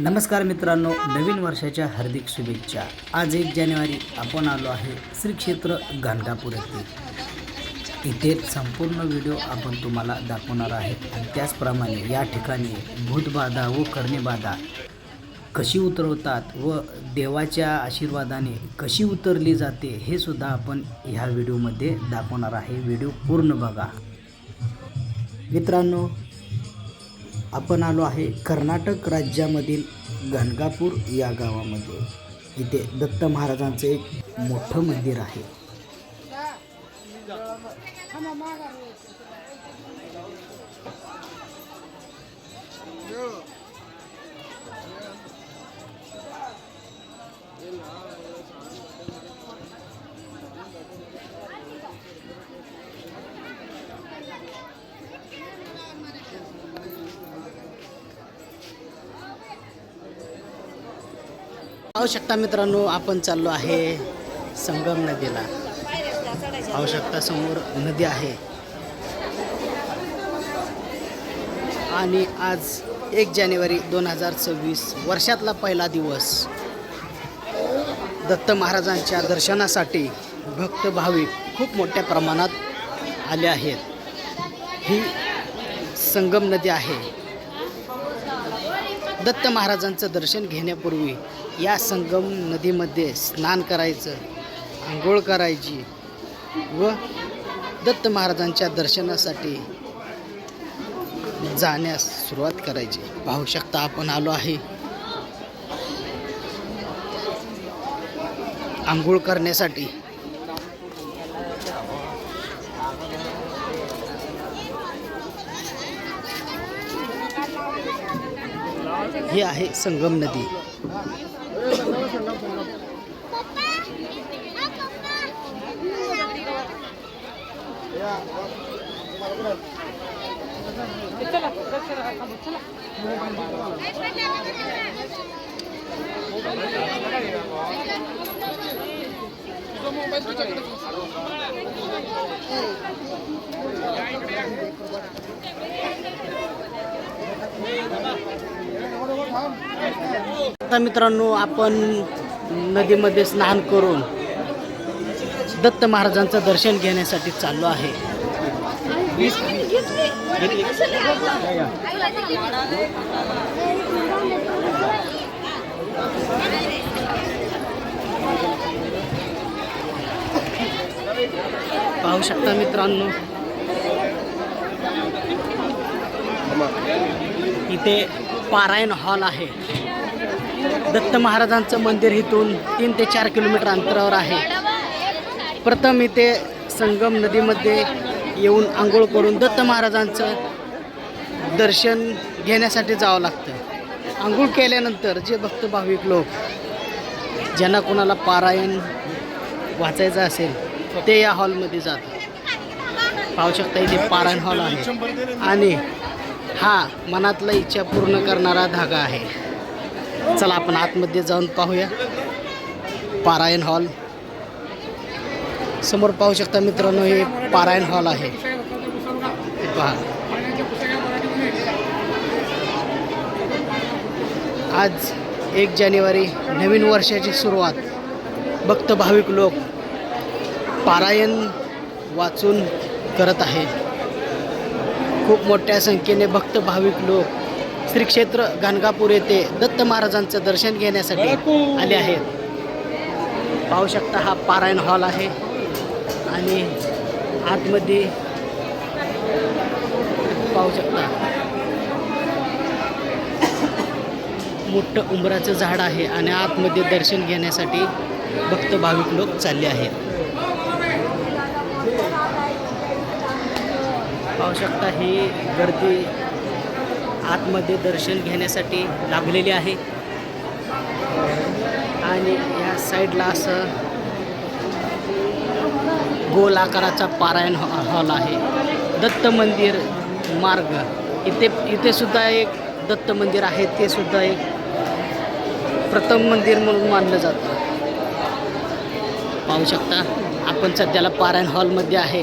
नमस्कार मित्रांनो नवीन वर्षाच्या हार्दिक शुभेच्छा. आज एक जानेवारी आपण आलो आहे श्री क्षेत्र गाणगापूर येथे. इथे संपूर्ण व्हिडिओ आपण तुम्हाला दाखवणार आहे. आणि त्याचप्रमाणे या ठिकाणी भूतबाधा व कर्णेबाधा कशी उतरवतात व देवाच्या आशीर्वादाने कशी उतरली जाते हे सुद्धा आपण ह्या व्हिडिओमध्ये दाखवणार आहे. व्हिडिओ पूर्ण बघा. मित्रांनो आपण आलो आहे कर्नाटक राज्यामधील गणगापूर या गावामध्ये. इथे दत्त महाराजांचं एक मोठं मंदिर आहे. पाहू शकता मित्रांनो आपण चाललो आहे संगम नदीला. पाहू शकता समोर नदी आहे. आणि आज एक जानेवारी दोन हजार सव्वीस वर्षातला पहिला दिवस. दत्त महाराजांच्या दर्शनासाठी भक्त भाविक खूप मोठ्या प्रमाणात आले आहेत. ही संगम नदी आहे. दत्त महाराजांचं दर्शन घेण्यापूर्वी या संगम नदीमध्ये स्नान करायचं आंघोळ करायची व दत्त महाराजांच्या दर्शनासाठी जाण्यास सुरुवात करायची. पाहू शकता आपण आलो आहे. आंघोळ करण्यासाठी. ही आहे संगम नदी. आता मित्रांनो आपण नदीमध्ये स्नान करून दत्त महाराजांचं दर्शन घेण्यासाठी चाललो आहे. पाहू शकता मित्रांनो. इथे पारायण हॉल आहे. दत्त महाराजांचं मंदिर इथून तीन ते चार किलोमीटर अंतरावर आहे. प्रथम इथे संगम नदीमध्ये येऊन आंघोळ करून दत्त महाराजांचं दर्शन घेण्यासाठी जावं लागतं. आंघोळ केल्यानंतर जे भक्त भाविक लोक ज्यांना कोणाला पारायण वाचायचं असेल ते या हॉलमध्ये जातात. पाहू शकता इथे पारायण हॉल आहे. आणि हा मनातला इच्छा पूर्ण करणारा धागा आहे. चला आपण आतमध्ये जाऊन पाहूया. पारायण हॉल. समोर पाहू शकता मित्रांनो हे पारायण हॉल आहे. पहा. आज एक जानेवारी नवीन वर्षाची सुरुवात. भक्त भाविक लोक पारायण वाचून करत आहेत खूप मोठ्या संख्येने भक्त भाविक लोक श्री क्षेत्र गाणगापूर येथे दत्त महाराजांचं दर्शन घेण्यासाठी आले आहेत. पाहू शकता हा पारायण हॉल आहे. आणि आतमध्ये पाहू शकता. मोठं उंबराचं झाड आहे आणि आतमध्ये दर्शन घेण्यासाठी भक्त भाविक लोक चालले आहेत. पाहू शकता ही गर्दी आतमध्ये दर्शन घेण्यासाठी लागलेली आहे. आणि या साईडला असं गोल आकाराचा पारायण हॉल आहे. दत्त मंदिर मार्ग. इथे इथे सुद्धा एक दत्त मंदिर आहे ते सुद्धा एक प्रथम मंदिर म्हणून मानलं जातं. पाहू शकता आपण सध्याला पारायण हॉलमध्ये आहे.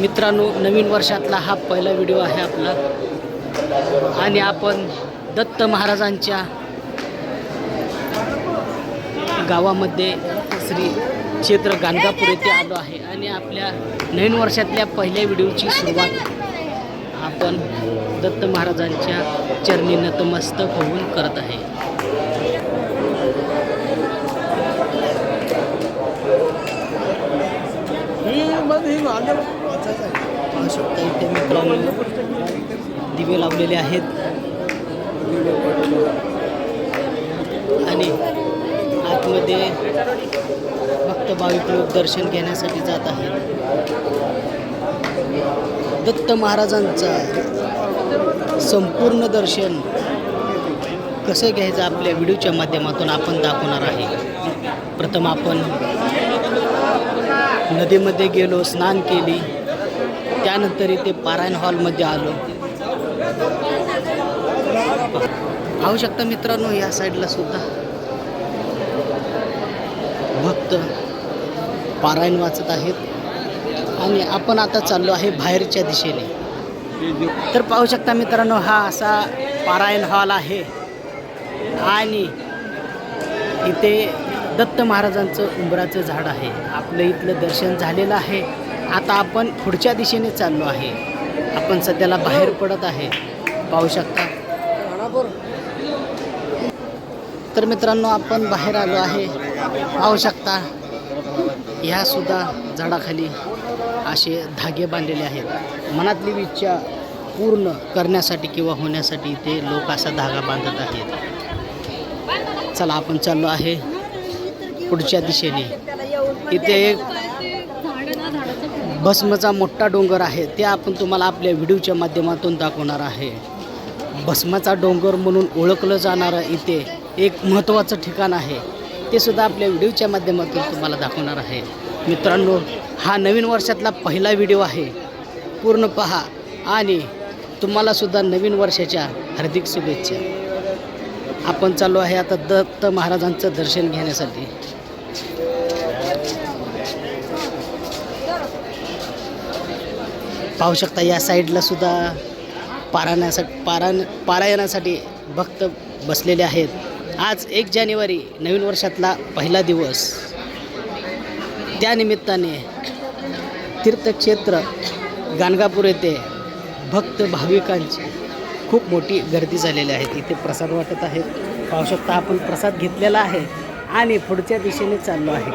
मित्रांनो नवीन वर्षातला हा पहिला व्हिडिओ आहे आपला. आणि आपण दत्त महाराजांच्या गावामध्ये श्री क्षेत्र गाणगापूर येथे आलो आहे. आणि आपल्या नवीन वर्षातल्या पहिल्या व्हिडिओची सुरुवात आपण दत्त महाराजांच्या चरणी नतमस्तक होऊन करत आहे. दिवे लावलेले आहेत. आणि आतमध्ये भक्त भाविक लोक दर्शन घेण्यासाठी जात आहेत. दत्त महाराजांचा संपूर्ण दर्शन कसं घ्यायचं आपल्या व्हिडिओच्या माध्यमातून आपण दाखवणार आहे. प्रथम आपण नदीमध्ये गेलो स्नान केली. त्यानंतर इथे पारायण हॉलमध्ये आलो. पाहू शकता मित्रांनो या साईडला सुद्धा. भक्त पारायण वाचत आहेत. आणि आपण आता चाललो आहे बाहेरच्या दिशेने. तर पाहू शकता मित्रांनो हा असा पारायण हॉल आहे. आणि इथे दत्त महाराजांचं उंबराचं झाड आहे. आपलं इथलं दर्शन झालेलं आहे. आता आपण पुढच्या दिशेने चाललो आहे. आपण सध्याला बाहेर पडत आहे. पाहू शकता तर मित्रांनो आपण बाहेर आलो आहे. पाहू शकता ह्या सुद्धा झाडाखाली असे धागे बांधलेले आहेत. मनातली इच्छा पूर्ण करण्यासाठी किंवा होण्यासाठी ते लोक असा धागा बांधत आहेत. चला आपण चाललो आहे पुढच्या दिशेने. इथे एक भस्मचा मोठा डोंगर आहे. ते आपण तुम्हाला आपल्या व्हिडिओच्या माध्यमातून दाखवणार आहे. भस्माचा डोंगर म्हणून ओळखलं जाणारं इथे एक महत्त्वाचं ठिकाण आहे. ते सुद्धा आपल्या व्हिडिओच्या माध्यमातून तुम्हाला दाखवणार आहे. मित्रांनो हा नवीन वर्षातला पहिला व्हिडिओ आहे. पूर्ण पहा आणि तुम्हालासुद्धा नवीन वर्षाच्या हार्दिक शुभेच्छा. आपण चाललो आहे आता दत्त महाराजांचं दर्शन घेण्यासाठी. पाहू शकता या साईडला सुद्धा पारायणासाठी पारायण पारायणासाठी भक्त बसलेले आहेत. आज एक जानेवारी नवीन वर्षातला पहिला दिवस. त्यानिमित्ताने तीर्थक्षेत्र गाणगापूर येथे भक्त भाविकांची खूप मोठी गर्दी झालेली आहे. इथे प्रसाद वाटत आहेत. पाहू शकता आपण प्रसाद घेतलेला आहे आणि पुढच्या दिशेने चाललो आहे.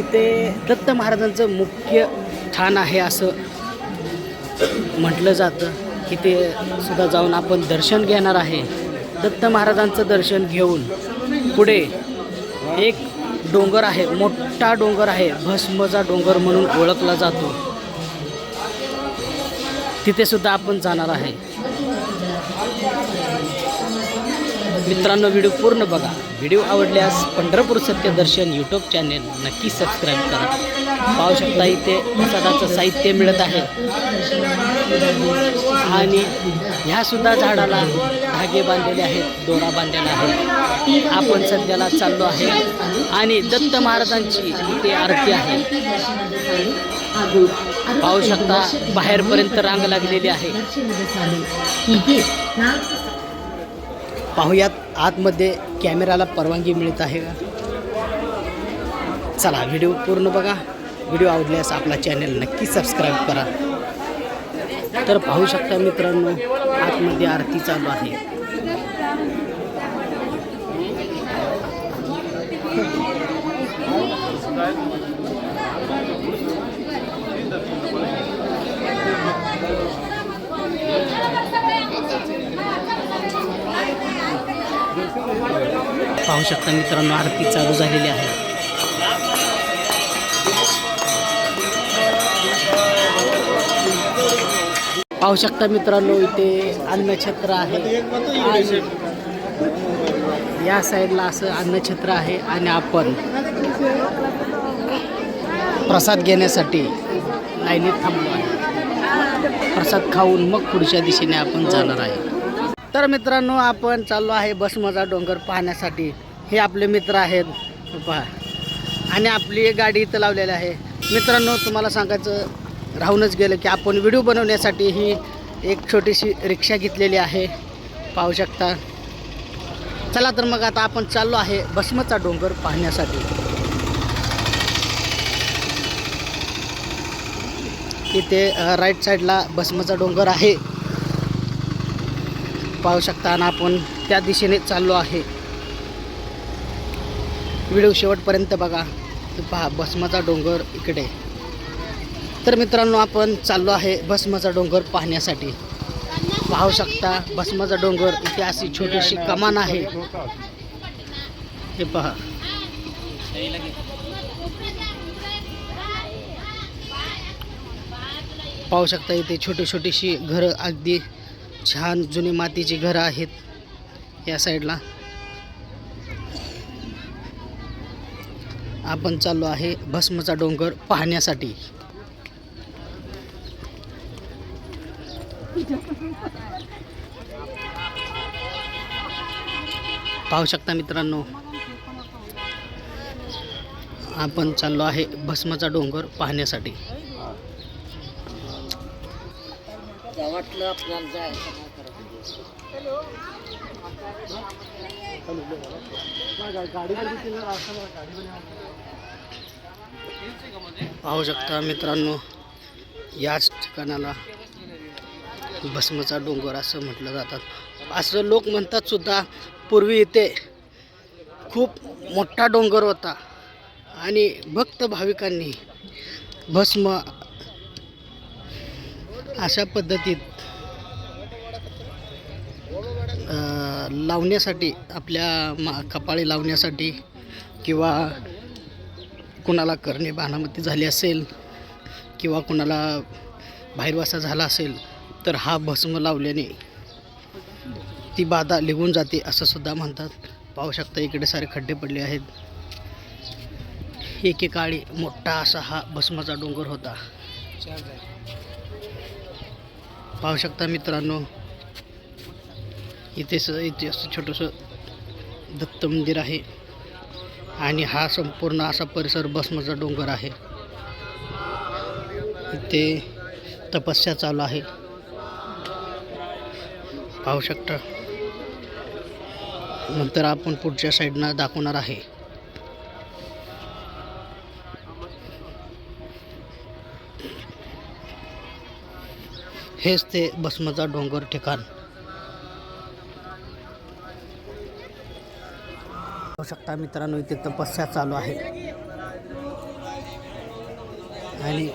इथे दत्त महाराजांचं मुख्य ठाण आहे असं म्हटलं जातं. इथे सुद्धा जाऊन आपण दर्शन घेणार आहे. दत्त महाराजांचं दर्शन घेऊन पुढे एक डोंगर आहे मोठा डोंगर आहे भस्मचा डोंगर म्हणून ओळखला जातो. तिथे सुद्धा आपण जाणार आहे. मित्रांनो व्हिडिओ पूर्ण बघा. व्हिडिओ आवडल्यास पंढरपूर सत्य दर्शन यूट्यूब चॅनेल नक्की सबस्क्राईब करा. पाहू शकता इथे प्रसादाचं साहित्य मिळत आहे. आणि ह्या सुद्धा झाडाला धागे बांधलेले आहेत दोरा बांधलेला आहे. आपण सध्याला चाललो आहे. आणि दत्त महाराजांची इथे आरती आहे. पाहू शकता बाहेरपर्यंत रांग लागलेली आहे. पाहूयात आतमध्ये कॅमेराला परवानगी मिळत आहे का? चला व्हिडिओ पूर्ण बघा. व्हिडिओ आवडल्यास आपला चॅनल नक्की सबस्क्राईब करा. तर पाहू शकता मित्रांनो आतमध्ये आरती चालू आहे. पाहू शकता मित्रांनो आरती चालू झालेली आहे. पाहू शकता मित्रांनो इथे अन्नछत्र आहे. आणि या साईडला असं अन्नछत्र आहे आणि आपण प्रसाद घेण्यासाठी लाईनीत थांबलो आहे. प्रसाद खाऊन मग पुढच्या दिशेने आपण जाणार आहे. तर मित्रांनो आपण चाललो आहे बसमजा डोंगर पाहण्यासाठी. हे आपले मित्र आहेत. पहा. आणि आपली गाडी इथं लावलेली आहे. मित्रांनो तुम्हाला सांगायचं राहूनच गेलं की आपण व्हिडिओ बनवण्यासाठी ही एक छोटीशी रिक्षा घेतलेली आहे. पाहू शकता. चला तर मग आता आपण चाललो आहे भस्मचा डोंगर पाहण्यासाठी. इथे राईट साईडला भस्मचा डोंगर आहे. पाहू शकता आणि आपण त्या दिशेने चाललो आहे. व्हिडिओ शेवटपर्यंत बघा. पहा भस्माचा डोंगर इकडे. तर मित्रांनो आपण चाललो आहे भस्माचा डोंगर पाहण्यासाठी. पाहू शकता भस्माचा डोंगर इथे अशी छोटीशी कमान आहे. हे पहा. पाहू शकता इथे छोटी छोटीशी घरं अगदी छान जुनी मातीची घरं आहेत या साईडला. आपण चाललो आहे भस्मचा डोंगर पाहण्यासाठी. पाहू शकता मित्रांनो आपण चाललो आहे भस्माचा डोंगर पाहण्यासाठी. पाहू शकता मित्रांनो याच ठिकाणाला भस्मचा डोंगर असं म्हटलं जातात. असं लोक म्हणतात सुद्धा पूर्वी इथे खूप मोठा डोंगर होता. आणि भक्त भाविकांनी भस्म अशा पद्धतीत लावण्यासाठी आपल्या मा कपाळी लावण्यासाठी किंवा कुणाला करणे बाणामती झाली असेल किंवा कुणाला बाहेरवासा झाला असेल तर हा भस्म लावल्याने ती बाधा निघून जाते असं सुद्धा म्हणतात. पाहू शकता इकडे सारे खड्डे पडले आहेत. एकेकाळी मोठा असा हा भस्माचा डोंगर होता. पाहू शकता मित्रांनो इथे स इथे असं छोटंसं दत्त मंदिर आहे. आणि हा संपूर्ण असा परिसर भस्माचा डोंगर आहे. इथे तपस्या चालू आहे. पाहू शकता. नंतर आपण पुढच्या साईडनं दाखवणार आहे. हेच ते भस्माचा डोंगर ठिकाण. पाहू शकता मित्रांनो इथे तपस्या चालू आहे. आणि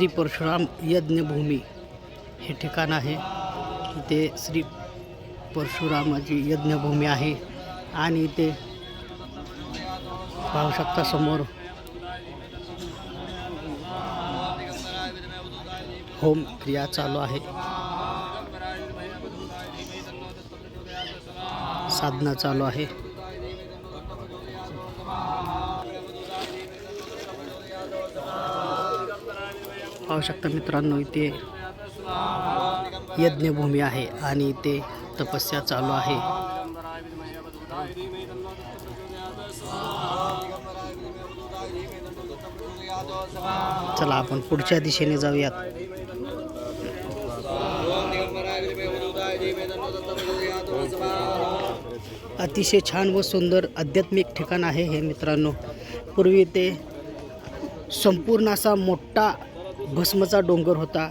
श्री परशुराम यज्ञभूमी हे ठिकाण आहे. इथे श्री परशुरामाची यज्ञभूमी आहे. आणि इथे पाहू शकता समोर होम क्रिया चालू आहे. साधना चालू आहे. पाहू शकता मित्रांनो इथे यज्ञभूमी आहे आणि इथे तपस्या चालू आहे. चला आपण पुढच्या दिशेने जाऊयात. अतिशय छान व सुंदर आध्यात्मिक ठिकाण आहे हे मित्रांनो. पूर्वी ते संपूर्ण असा मोठा भस्मचा डोंगर होता.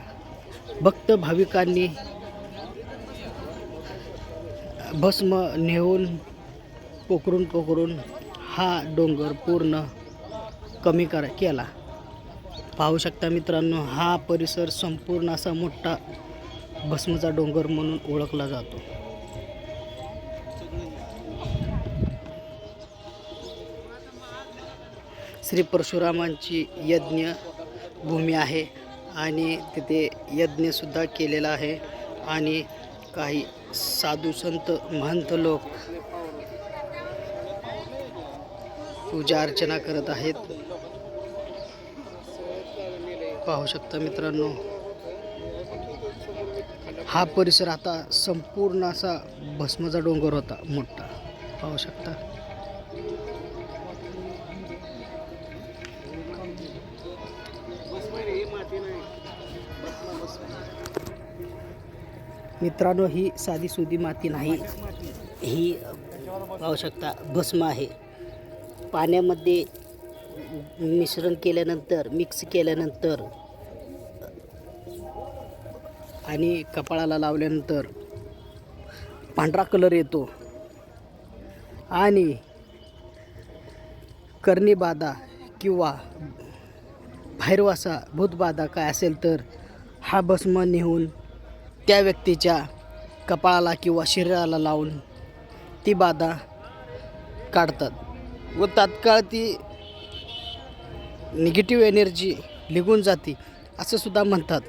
भक्त भाविकांनी भस्म नेऊन पोखरून पोखरून हा डोंगर पूर्ण कमी कर केला. पाहू शकता मित्रांनो हा परिसर संपूर्ण असा मोठा भस्मचा डोंगर म्हणून ओळखला जातो. श्री परशुरामांची यज्ञ भूमी आहे आणि तिथे यज्ञसुद्धा केलेला आहे आणि काही साधू संत महंत लोक पूजा अर्चना करत आहेत. पाहू शकता मित्रांनो हा परिसर आता संपूर्ण असा भस्माचा डोंगर होता मोठा. पाहू शकता. मित्रांनो ही साधी सुधी माती नाही. ही पाहू शकता भस्म आहे. पाण्यामध्ये मिश्रण केल्यानंतर मिक्स केल्यानंतर आणि कपाळाला लावल्यानंतर पांढरा कलर येतो. आणि कर्णीबाधा किंवा भैरवासा भूतबाधा काय असेल तर हा भस्म नेऊन त्या व्यक्तीच्या कपाळाला किंवा शरीराला लावून ती बाधा काढतात व तात्काळ ती निगेटिव्ह एनर्जी निघून जाते असं सुद्धा म्हणतात.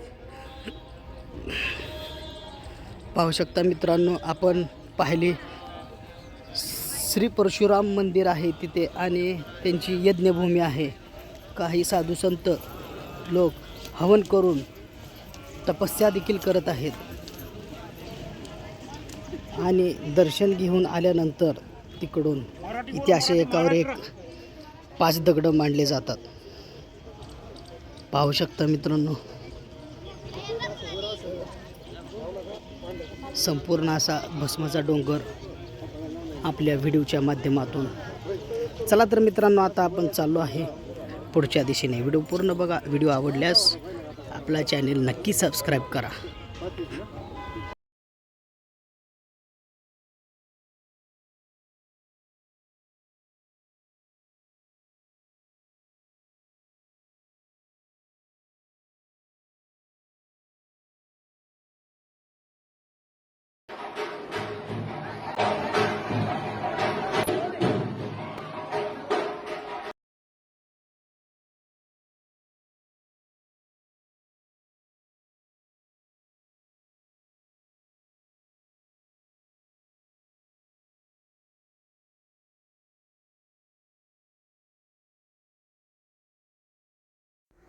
पाहू शकता मित्रांनो आपण पाहिले श्री परशुराम मंदिर आहे तिथे आणि त्यांची यज्ञभूमी आहे. काही साधू संत लोक हवन करून तपस्या देखील करत आहेत. आणि दर्शन घेऊन आल्यानंतर तिकडून इथे असे एकावर एक पाच दगडं मांडले जातात. पाहू शकता मित्रांनो. संपूर्ण असा भस्माचा डोंगर आपल्या व्हिडिओच्या माध्यमातून. चला तर मित्रांनो आता आपण चाललो आहे पुढच्या दिशेने. व्हिडिओ पूर्ण बघा. व्हिडिओ आवडल्यास आपला चॅनेल नक्की सबस्क्राईब करा.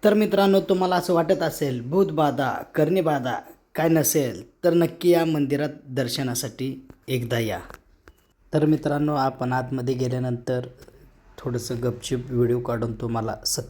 तर मित्रांनो तुम्हाला असं वाटत असेल भूतबाधा कर्णीबाधा काय नसेल तर नक्की या मंदिरात दर्शनासाठी एकदा या. तर मित्रांनो आपण आतमध्ये गेल्यानंतर थोडंसं गपचिप व्हिडिओ काढून तुम्हाला सत्य